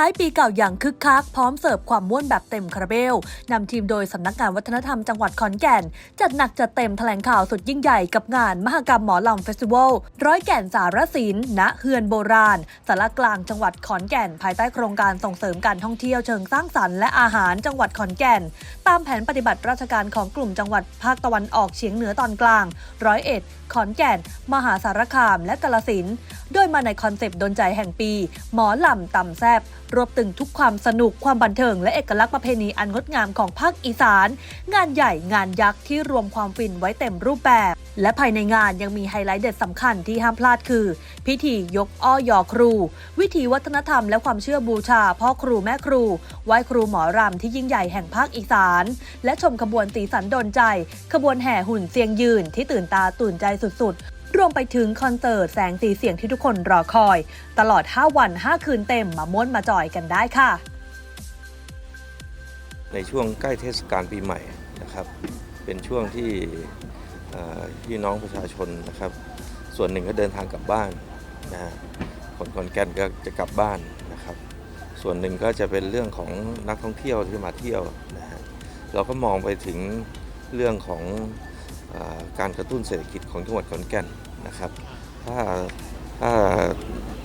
ท้ายปีเก่าอย่างคึกคัก พร้อมเสิร์ฟความม่วนแบบเต็มคาราเบลนำทีมโดยสำนักงานวัฒนธรรมจังหวัดขอนแก่น จัดหนักจัดเต็มแถลงข่าวสุดยิ่งใหญ่กับงานมหกรรมหมอลำเฟสติวัลร้อยแก่นสารสินณเฮือนโบราณสารกลางจังหวัดขอนแก่น ภายใต้โครงการส่งเสริมการท่องเที่ยวเชิงสร้างสรรค์และอาหารจังหวัดขอนแก่น ตามแผนปฏิบัติราชการของกลุ่มจังหวัดภาคตะวันออกเฉียงเหนือตอนกลางร้อยเอ็ดขอนแก่น มหาสารคาม และกาลสินธุ์โดยมาในคอนเซปต์ดนใจแห่งปี หมอลำต่ำแซบรวบตึงทุกความสนุกความบันเทิง และเอกลักษณ์ประเพณีอันงดงามของภาคอีสาน งานใหญ่งานยักษ์ที่รวมความฟินไว้เต็มรูปแบบ และภายในงานยังมีไฮไลท์เด็ดสำคัญที่ห้ามพลาดคือ พิธียกอ้อยอครู วิถีวัฒนธรรมและความเชื่อบูชา พ่อครูแม่ครูไหว้ครูหมอรำที่ยิ่งใหญ่แห่งภาคอีสาน และชมขบวนสีสันโดนใจ ขบวนแห่หุ่นเสียงยืนที่ตื่นตาตื่นใจสุดๆ รวมไปถึงคอนเสิร์ตแสงสีเสียงที่ทุกคนรอคอย ตลอด 5 วัน 5 คืนเต็มมาม้วนมาจอยกันได้ค่ะ ในช่วงใกล้เทศกาลปีใหม่นะครับ เป็นช่วงที่พี่น้องประชาชนนะครับ ส่วนหนึ่งก็เดินทางกลับบ้านนะคนขอนแก่นก็จะกลับบ้านนะครับ ส่วนหนึ่งก็จะเป็นเรื่องของนักท่องเที่ยวที่มาเที่ยวนะฮะเราก็มองไปถึงเรื่องของ การกระตุ้นเศรษฐกิจของจังหวัดขอนแก่นนะครับถ้าถ้า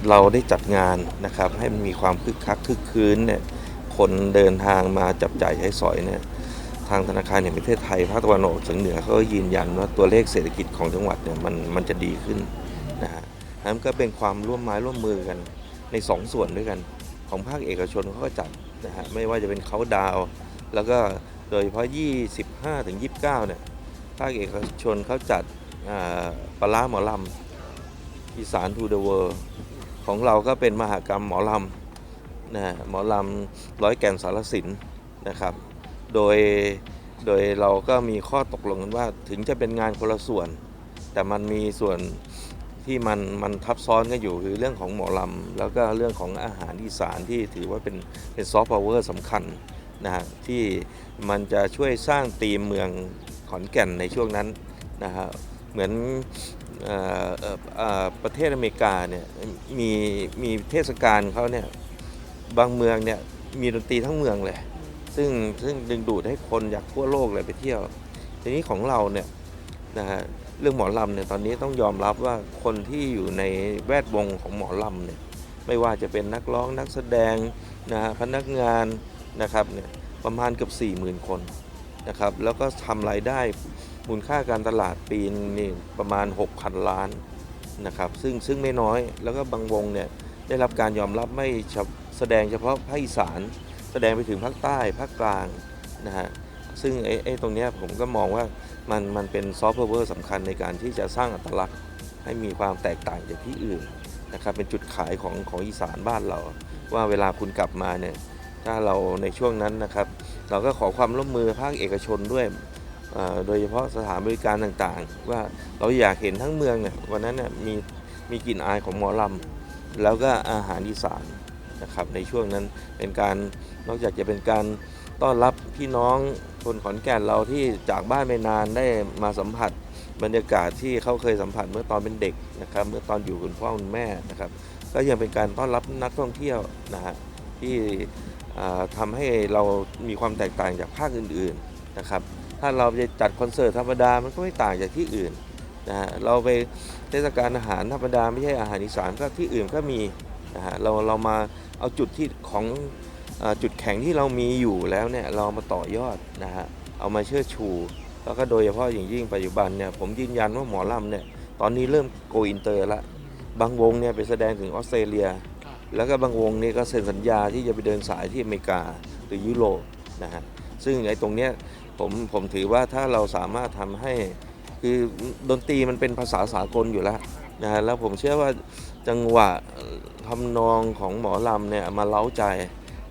เราได้จัดงานนะครับให้มันมีความคึกคักคึกคืนเนี่ยคนเดินทางมาจับจ่ายใช้สอยเนี่ยทางธนาคารแห่งประเทศไทยภาคตะวันออกเฉียงเหนือเขาก็ยืนยันว่าตัวเลขเศรษฐกิจของจังหวัดเนี่ยมันมันจะดีขึ้นนะฮะนั้นก็เป็นความร่วมไม้ร่วมมือกันในสองส่วนด้วยกัน ของภาคเอกชนเขาก็จัดนะฮะไม่ว่าจะเป็นเขาดาว แล้วก็โดยเฉพาะ 25ถึง29 เนี่ย ภาคเอกชนเขาจัดปลาร้าหมอลำอีสานทูเดอะเวิร์ของเราก็เป็นมหากรรมหมอลำนะฮะหมอลำร้อยแก่นสารสินนะครับ โดยโดยเราก็มีข้อตกลงกันว่าถึงจะเป็นงานคนละส่วน แต่มันมีส่วนที่มันมันทับซ้อนกันอยู่คือเรื่องของหมอลำ แล้วก็เรื่องของอาหารอีสานที่ถือว่าเป็นเป็นซอฟต์พาวเวอร์สำคัญนะฮะที่มันจะช่วยสร้างตีมเมือง ขอนแก่นในช่วงนั้นนะฮะเหมือนออประเทศอเมริกาเนี่ยมีมีเทศกาลเขาเนี่ยบางเมืองเนี่ยมีดนตรีทั้งเมืองเลย ซึ่งซึ่งดึงดูดให้คนอยากทั่วโลกเลยไปเที่ยว ทีนี้ของเราเนี่ยนะฮะเรื่องหมอลำเนี่ยตอนนี้ต้องยอมรับว่าคนที่อยู่ในแวดวงของหมอลำเนี่ยไม่ว่าจะเป็นนักร้องนักแสดงนะฮะพนักงานนะครับเนี่ยประมาณเกือบ4 0,000 คน นะครับแล้วก็ทำรายได้มูลค่าการตลาดปีนนี่ประมาณ 6,000 ล้านนะครับซึ่งซึ่งไม่น้อยแล้วก็บางวงเนี่ยได้รับการยอมรับไม่แสดงเฉพาะภาคอีสาน แสดงไปถึงภาคใต้ภาคกลางนะฮะซึ่งไอ้ไอ้ตรงเนี้ยผมก็มองว่ามันมันเป็นซอฟต์พาวร์สำคัญในการที่จะสร้างอัตลักษณ์ ให้มีความแตกต่างจากที่อื่นนะครับเป็นจุดขายของของอีสานบ้านเรา ว่าเวลาคุณกลับมาเนี่ยถ้าเราในช่วงนั้นนะครับ เราก็ขอความร่วมมือภาคเอกชนด้วยโดยเฉพาะสถานบริการต่างๆ ว่าเราอยากเห็นทั้งเมืองเนี่ยวันนั้นเนี่ยมีมีกลิ่นอายของหมอลำแล้วก็อาหารอีสานนะครับในช่วงนั้นเป็นการนอกจากจะเป็นการต้อนรับพี่น้องคนขอนแก่นเราที่จากบ้านไม่นานได้มาสัมผัสบรรยากาศที่เขาเคยสัมผัสเมื่อตอนเป็นเด็กนะครับเมื่อตอนอยู่คุณพ่อคุณแม่นะครับ ก็ยังเป็นการต้อนรับนักท่องเที่ยวนะฮะที่ ทำาให้เรามีความแตกต่างจากภาคอื่นๆนะครับถ้าเราจะจัดคอนเสิร์ตธรรมดามันก็ไม่ต่างจากที่อื่นนะฮะเราไปเทศกาลอาหารธรรมดาไม่ใช่อาหารอีสานก็ที่อื่นก็มีนะฮะเราเรามาเอาจุดที่ของอจุดแข็งที่เรามีอยู่แล้วเนี่ยเรามาต่อยอดนะฮะเอามาเชิดชู แล้วก็โดยเฉพาะอย่างยิ่งปัจจุบันเนี่ยผมยืนยันว่าหมอลำเนี่ยตอนนี้เริ่มโกอินเตอร์ละบางวงเนี่ยไปแสดงถึงออสเตรเลีย แล้วก็บางวงนี่ก็เซ็นสัญญาที่จะไปเดินสายที่อเมริกาหรือยุโรปนะฮะซึ่งไอ้ตรงเนี้ยผมผมถือว่าถ้าเราสามารถทำให้คือดนตรีมันเป็นภาษาสากลอยู่แล้วนะฮะแล้วผมเชื่อว่าจังหวะทำนองของหมอลำเนี่ยมาเล้าใจ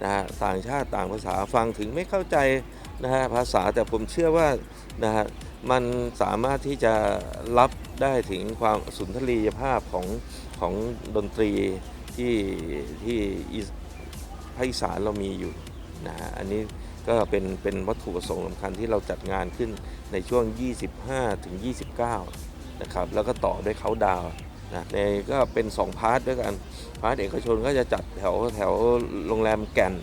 นะฮะต่างชาติต่างภาษาฟังถึงไม่เข้าใจนะฮะภาษาแต่ผมเชื่อว่านะฮะมันสามารถที่จะรับได้ถึงความสุนทรียภาพของของดนตรี ที่ที่ภาคอีสานเรามีอยู่นะฮะอันนี้ก็เป็นเป็นวัตถุประสงค์สำคัญที่เราจัดงานขึ้นในช่วง 25 ถึง 29 นะครับ แล้วก็ต่อด้วยเขาดาวน์นะในก็เป็น 2 พาร์ทด้วยกัน พาร์ทเอกชนก็จะจัดแถวแถวโรงแรมแก่น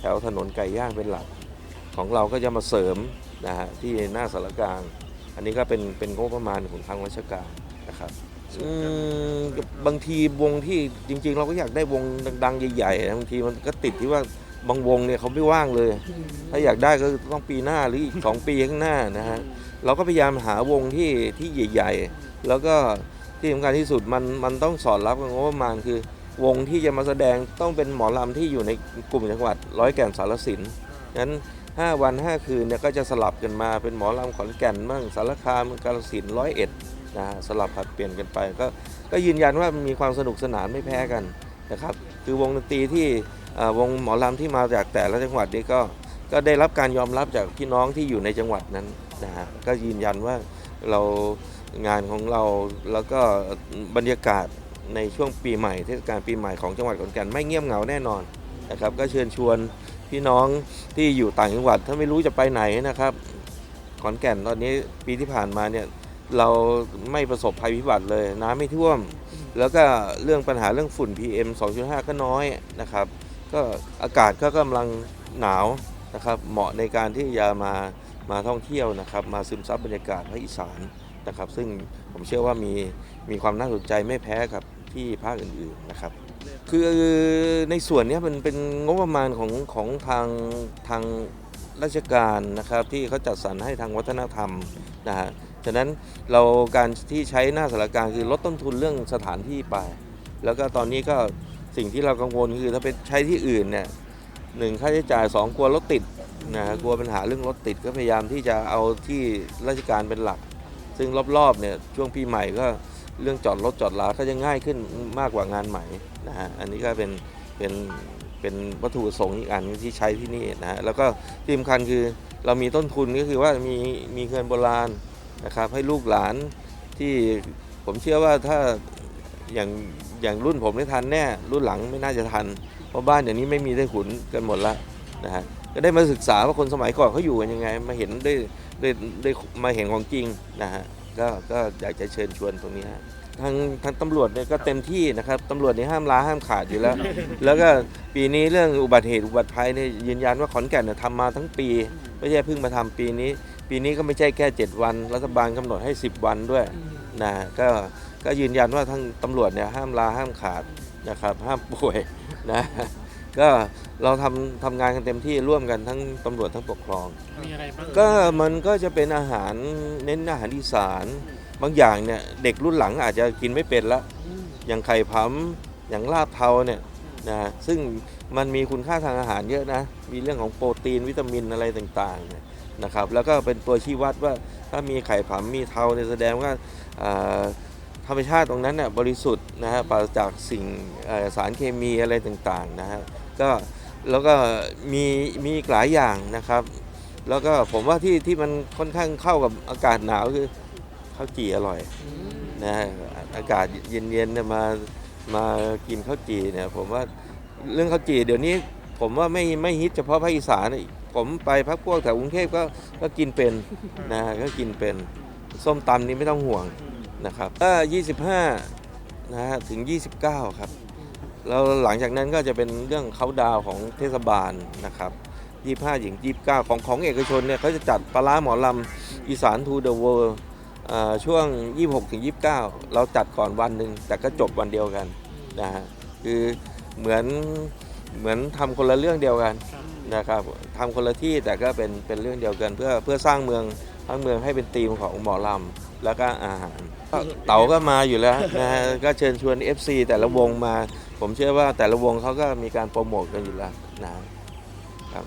แถวถนนไก่ย่างเป็นหลัก ของเราก็จะมาเสริมนะฮะที่หน้าสารกลาง อันนี้ก็เป็นเป็นงบประมาณของทางราชการนะครับ อืมบางทีวงที่จริง ๆ เราก็อยากได้วงดัง ๆ ใหญ่ๆนะบางทีมันก็ติดที่ว่าบางวงเนี่ยเขาไม่ว่างเลย ถ้าอยากได้ก็ต้องปีหน้าหรืออีก2ปีข้างหน้านะฮะเราก็พยายามหาวงที่ที่ใหญ่ ๆ แล้วก็ที่สำคัญที่สุดมันมันต้องสอดรับกับงบประมาณคือ วงที่จะมาแสดงต้องเป็นหมอลำที่อยู่ในกลุ่มจังหวัดร้อยแก่นสารสินงั้น5วัน 5 คืนเนี่ยก็จะสลับกันมาเป็นหมอลำขอนแก่นบ้างสารคามกาฬสินธุ์ร้อยเอ็ด นะสลับผัดเปลี่ยนกันไปก็ก็ยืนยันว่ามีความสนุกสนานไม่แพ้กันนะครับคือวงดนตรีที่วงหมอลำที่มาจากแต่ละจังหวัดนี่ก็ก็ได้รับการยอมรับจากพี่น้องที่อยู่ในจังหวัดนั้นนะฮะก็ยืนยันว่าเรางานของเราแล้วก็บรรยากาศในช่วงปีใหม่เทศกาลปีใหม่ของจังหวัดขอนแก่นไม่เงียบเหงาแน่นอนนะครับ ก็เชิญชวนพี่น้องที่อยู่ต่างจังหวัด ถ้าไม่รู้จะไปไหนนะครับ ขอนแก่นตอนนี้ปีที่ผ่านมาเนี่ย เราไม่ประสบภัยพิบัติเลยน้ำไม่ท่วม แล้วก็เรื่องปัญหาเรื่องฝุ่น PM 2.5 ก็น้อยนะครับ ก็อากาศก็กำลังหนาวนะครับ เหมาะในการที่จะมามาท่องเที่ยวนะครับ มาซึมซับบรรยากาศภาคอีสานนะครับ ซึ่งผมเชื่อว่ามีมีความน่าสนใจไม่แพ้กับที่ภาคอื่นๆนะครับ คือในส่วนเนี้ยมันเป็นงบประมาณของของทางทางราชการนะครับที่เขาจัดสรรให้ทางวัฒนธรรมนะฮะ ฉะนั้นเราการที่ใช้หน้าสารกลางคือลดต้นทุนเรื่องสถานที่ไป แล้วก็ตอนนี้ก็สิ่งที่เรากังวลคือถ้าไปใช้ที่อื่นเนี่ยหนึ่งค่าใช้จ่ายสองกลัวรถติดนะฮะกลัวปัญหาเรื่องรถติดก็พยายามที่จะเอาที่ราชการเป็นหลัก ซึ่งรอบๆเนี่ยช่วงปีใหม่ก็เรื่องจอดรถจอดลาก็จะง่ายขึ้นมากกว่างานใหม่นะฮะอันนี้ก็เป็นเป็นเป็นวัตถุประสงค์อีกอันที่ใช้ที่นี่นะฮะแล้วก็ที่สำคัญคือเรามีต้นทุนก็คือว่ามีมีเงินโบราณ นะครับให้ลูกหลานที่ผมเชื่อว่าถ้าอย่างอย่างรุ่นผมได้ทันแน่รุ่นหลังไม่น่าจะทัน เพราะบ้านอย่างนี้ไม่มีได้ขุนกันหมดละนะฮะก็ได้มาศึกษาว่าคนสมัยก่อนเขาอยู่กันยังไง มาเห็นได้ได้ได้มาเห็นของจริงนะฮะก็ก็อยากจะเชิญชวนตรงนี้ฮะทางทางตำรวจเนี่ยก็เต็มที่นะครับตำรวจนี่ห้ามล้าห้ามขาดอยู่แล้ว แล้วก็ปีนี้เรื่องอุบัติเหตุอุบัติภัยเนี่ยยืนยันว่าขอนแก่นเนี่ยทำมาทั้งปี ไม่ใช่เพิ่งมาทำปีนี้ ปีนี้ก็ไม่ใช่แค่ 7 วัน รัฐบาลกำหนดให้ 10 วันด้วยนะก็ก็ยืนยันว่าทั้งตำรวจเนี่ยห้ามลาห้ามขาดนะครับห้ามป่วยนะก็เราทำทำงานกันเต็มที่ร่วมกันทั้งตำรวจทั้งปกครอง มีอะไรบ้างก็มันก็จะเป็นอาหารเน้นอาหารอีสานบางอย่างเนี่ยเด็กรุ่นหลังอาจจะกินไม่เป็นละอย่างไข่พำอย่างลาบเทาเนี่ยนะซึ่งมันมีคุณค่าทางอาหารเยอะนะ มีเรื่องของโปรตีนวิตามินอะไรต่างๆเนี่ย นะครับแล้วก็เป็นตัวชี้วัดว่าถ้ามีไข่ผำมีเทาเนี่ยแสดงว่าธรรมชาติตรงนั้นเนี่ยบริสุทธิ์นะฮะปราศจากสิ่งสารเคมีอะไรต่างๆนะฮะก็แล้วก็มีมีหลายอย่างนะครับ แล้วก็ผมว่าที่ที่มันค่อนข้างเข้ากับอากาศหนาวคือข้าวจี่อร่อยนะฮะอากาศเย็นๆเนี่ยมามากินข้าวจี่เนี่ยผมว่าเรื่องข้าวจี่เดี๋ยวนี้ผมว่าไม่ไม่ฮิตเฉพาะภาคอีสานนะ ผมไปพักพวกแถวกรุงเทพก็ก็กินเป็นนะฮะก็กินเป็นส้มตำนี่ไม่ต้องห่วงนะครับก็25นะฮะถึง 29 ครับแล้วหลังจากนั้นก็จะเป็นเรื่องเขาดาวของเทศบาลนะครับ25ถึง29 ของของเอกชนเนี่ยเขาจะจัดปลาร้าหมอลำอีสานทูเดอะเวิลด์ช่วง 26ถึง29 เราจัดก่อนวันหนึ่งแต่ก็จบวันเดียวกันนะฮะคือเหมือนเหมือนทำคนละเรื่องเดียวกัน นะครับทำคนละที่แต่ก็เป็นเป็นเรื่องเดียวกัน เพื่อเพื่อสร้างเมืองทั้งเมืองให้เป็นธีมของหมอลำแล้วก็อาหารก็เต๋าก็มาอยู่แล้วนะฮะก็เชิญชวน FC แต่ละวงมา ผมเชื่อว่าแต่ละวงเขาก็มีการโปรโมทกันอยู่แล้วนะครับ